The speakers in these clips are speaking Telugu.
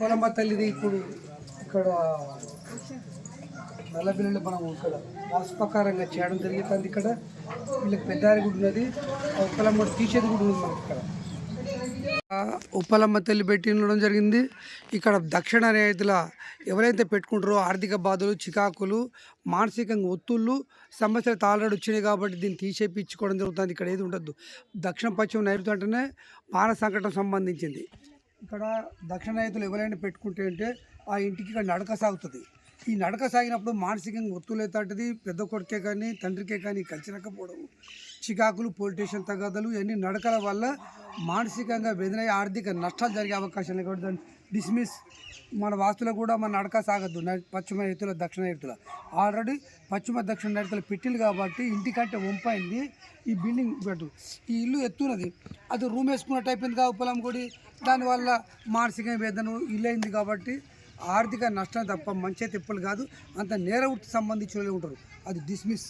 పొలమ్మ తల్లిది ఇప్పుడు ఇక్కడ నల్లబిల్లలో మనం ఇక్కడ వాస్తవకారంగా చేయడం జరుగుతుంది ఇక్కడ వీళ్ళకి పెద్దారి గుడి ఉన్నది. ఆ తీసేది కూడా ఉంది మనకి ఇక్కడ. ఉప్పలమ్మ తల్లి పెట్టి ఉండడం జరిగింది. ఇక్కడ దక్షిణ రైతుల ఎవరైతే పెట్టుకుంటారో ఆర్థిక బాధలు చికాకులు మానసికంగా ఒత్తుళ్ళు సమస్యలు తాళాడు వచ్చినాయి కాబట్టి దీన్ని తీసేపించుకోవడం జరుగుతుంది. ఇక్కడ ఏది ఉండదు. దక్షిణ పశ్చిమ నైరుతి అంటేనే మాన సంకటం సంబంధించింది. ఇక్కడ దక్షిణ రైతులు ఎవరైనా పెట్టుకుంటే అంటే ఆ ఇంటికి ఇక్కడ నడక సాగుతుంది. ఈ నడక సాగినప్పుడు మానసికంగా ఒత్తులు పెద్ద కొడుకే కానీ తండ్రికే కానీ కలిసి రాకపోవడం. చికాకులు పొలిటీషియన్ తగాదలు ఇవన్నీ నడకల వల్ల మానసికంగా వెదనయ్యే ఆర్థిక నష్టాలు జరిగే అవకాశం కూడా దాన్ని డిస్మిస్ మన వాస్తులో కూడా మన నడక సాగద్దు. పశ్చిమ రైతుల దక్షిణ రైతుల ఆల్రెడీ పశ్చిమ దక్షిణ రైతుల పెట్టిలు కాబట్టి ఇంటికంటే వంపైంది. ఈ బిల్డింగ్ పెట్టు. ఈ ఇల్లు ఎత్తున్నది. అది రూమ్ వేసుకున్నట్టు అయిపోయింది కాబట్టి పొలం కూడా దానివల్ల మానసిక వేదన ఇల్లు అయింది కాబట్టి ఆర్థిక నష్టం తప్ప మంచి తిప్పలు కాదు అంత నేర వృత్తి సంబంధించిన వాళ్ళు ఉంటారు. అది డిస్మిస్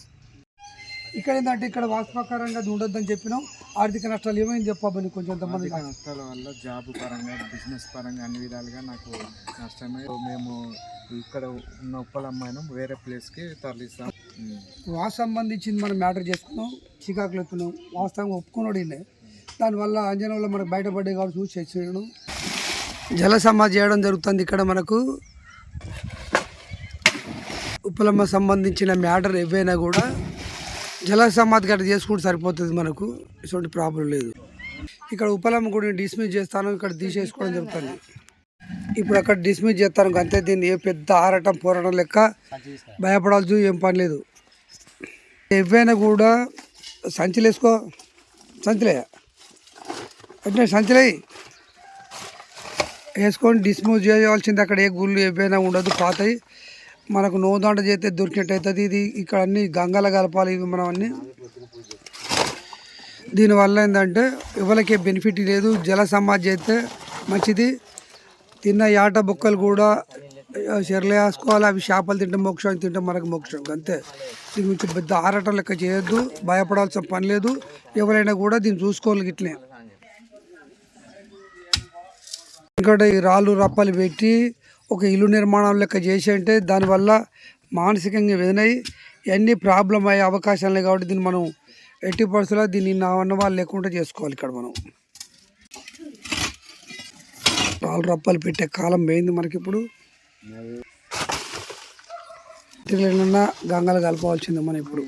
ఇక్కడ ఏంటంటే ఇక్కడ వాస్తవకరంగా అది ఉండొద్దని చెప్పినాం. ఆర్థిక నష్టాలు ఏమైంది చెప్పబని కొంచెం మంది ఆర్థిక నష్టాల వల్ల జాబ్ పరంగా బిజినెస్ పరంగా అన్ని విధాలుగా నాకు నష్టమే. మేము ఇక్కడ ఉన్న ఉప్పలమ్మాయినం వేరే ప్లేస్కి తరలిస్తాం. వాసు సంబంధించింది మనం మ్యాటర్ చేసుకున్నాం చికాకులు ఎత్తున్నాం. వాస్తవంగా ఒప్పుకున్నాడు దానివల్ల అంజనంలో మనకు బయటపడే కాబట్టి చూసి చేయడం జల సమాధి చేయడం జరుగుతుంది ఇక్కడ మనకు. ఉప్పలమ్మ సంబంధించిన మ్యాటర్ ఏవైనా కూడా జల సమాధి గట్ట చేసుకుంటే సరిపోతుంది మనకు. ఎటువంటి ప్రాబ్లం లేదు. ఇక్కడ ఉప్పలమ్మ గుడిని డిస్మిస్ చేస్తాను ఇక్కడ తీసేసుకోవడం జరుగుతుంది. ఇప్పుడు అక్కడ డిస్మిస్ చేస్తాను అంతే దీన్ని ఏ పెద్ద ఆరటం పోరాటం లెక్క భయపడాల్సి ఏం పని లేదు. ఎవైనా కూడా సంచులు వేసుకో సంచులే. అంటే సంచులే వేసుకొని డిస్మోజ్ చేయవలసింది అక్కడ ఏ గుళ్ళు ఏవైనా ఉండదు పాతయి. మనకు నోదాంట చేస్తే దొరికినట్టు అవుతుంది ఇది ఇక్కడ అన్ని గంగల కలపాలి ఇవి మనం అన్ని. దీనివల్ల ఏంటంటే ఎవరికి బెనిఫిట్ లేదు. జల సమాజ్ అయితే మంచిది. తిన్న యాట బొక్కలు కూడా చెరలు వేసుకోవాలి. అవి చేపలు తింటే మోక్షం తింటే మనకు మోక్షం. అంతే. దీని గురించి పెద్ద ఆరాటం లెక్క చేయొద్దు. భయపడాల్సిన పని లేదు. ఎవరైనా కూడా దీన్ని చూసుకోవాలి ఇట్లే. ఇక్కడ ఈ రాళ్ళు రప్పలు పెట్టి ఒక ఇల్లు నిర్మాణం లెక్క చేసి అంటే దానివల్ల మానసికంగా వేదనై ఇవన్నీ ప్రాబ్లం అయ్యే అవకాశాలు కాబట్టి దీన్ని మనం ఎట్టి పరిస్థితుల్లో దీన్ని నా అన్న వాళ్ళు లేకుండా చేసుకోవాలి ఇక్కడ మనం. రాళ్ళు రప్పలు పెట్టే కాలం పోయింది మనకి ఇప్పుడు. గంగలు కలపవలసింది మనం ఇప్పుడు.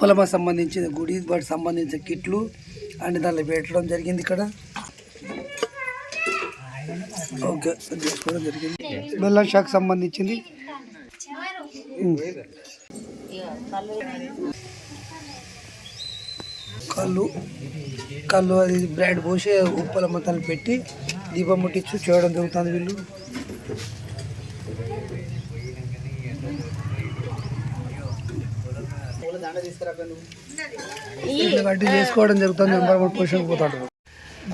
ఉప్పలమ సంబంధించిన గుడి వాటికి సంబంధించిన కిట్లు అన్ని దాంట్లో పెట్టడం జరిగింది ఇక్కడ. ఓకే చేసుకోవడం జరిగింది. బెల్లం షాక్ సంబంధించింది. కళ్ళు కళ్ళు అది బ్రాండ్ పోసి ఉప్పలమ్మ మతాలు పెట్టి దీపం ముట్టించు చేయడం జరుగుతుంది వీళ్ళు. కట్టి చేసుకోవడం జరుగుతుంది నెంబర్ వన్ పొజిషన్ పోతాడు.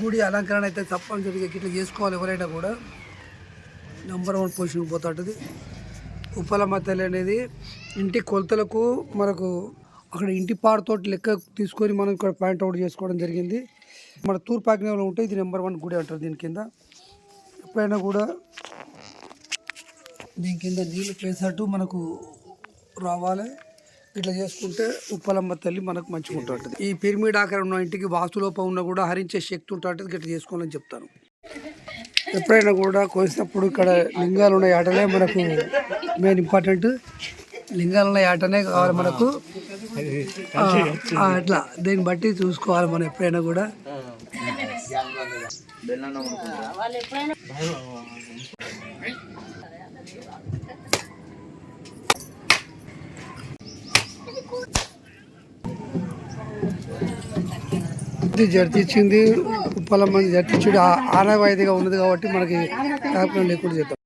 గుడి అలంకరణ అయితే తప్పనిసరిగా ఇట్లా చేసుకోవాలి ఎవరైనా కూడా. నెంబర్ వన్ పొజిషన్ పోతాడుది ఉప్పలమ్మ తల్లి అనేది ఇంటి కొలతలకు మనకు అక్కడ ఇంటి పాడుతోటి లెక్క తీసుకొని మనం ఇక్కడ పాయింట్ అవుట్ చేసుకోవడం జరిగింది. మన తూర్పు ఆగ్నేయంలో ఉంటే ఇది నెంబర్ వన్ గుడి అంటారు దీని కింద. ఎప్పుడైనా కూడా దీని కింద నీళ్ళు వేసినట్టు మనకు రావాలి. ఇట్లా చేసుకుంటే ఉప్పలమ్మ తల్లి మనకు మంచిగా ఉంటుంది ఈ పిరమిడ్ ఆకారం ఉన్న ఇంటికి వాస్తులోపం ఉన్నా కూడా హరించే శక్తి ఉంటుంది ఇట్లా చేసుకోవాలని చెప్తాను ఎప్పుడైనా కూడా కోసినప్పుడు ఇక్కడ లింగాలు ఉన్న ఆటలే మనకు మెయిన్ ఇంపార్టెంట్ లింగాలు ఉన్న ఆటనే కావాలి మనకు. అట్లా. దీన్ని బట్టి చూసుకోవాలి మనం ఎప్పుడైనా కూడా. ఇది జడ్తిచ్చింది ఉప్పలమ్మని జడ్తిచ్చుడు ఆనవాయితీగా ఉన్నది కాబట్టి మనకి కాకుండా లేకుండా చేద్దాం.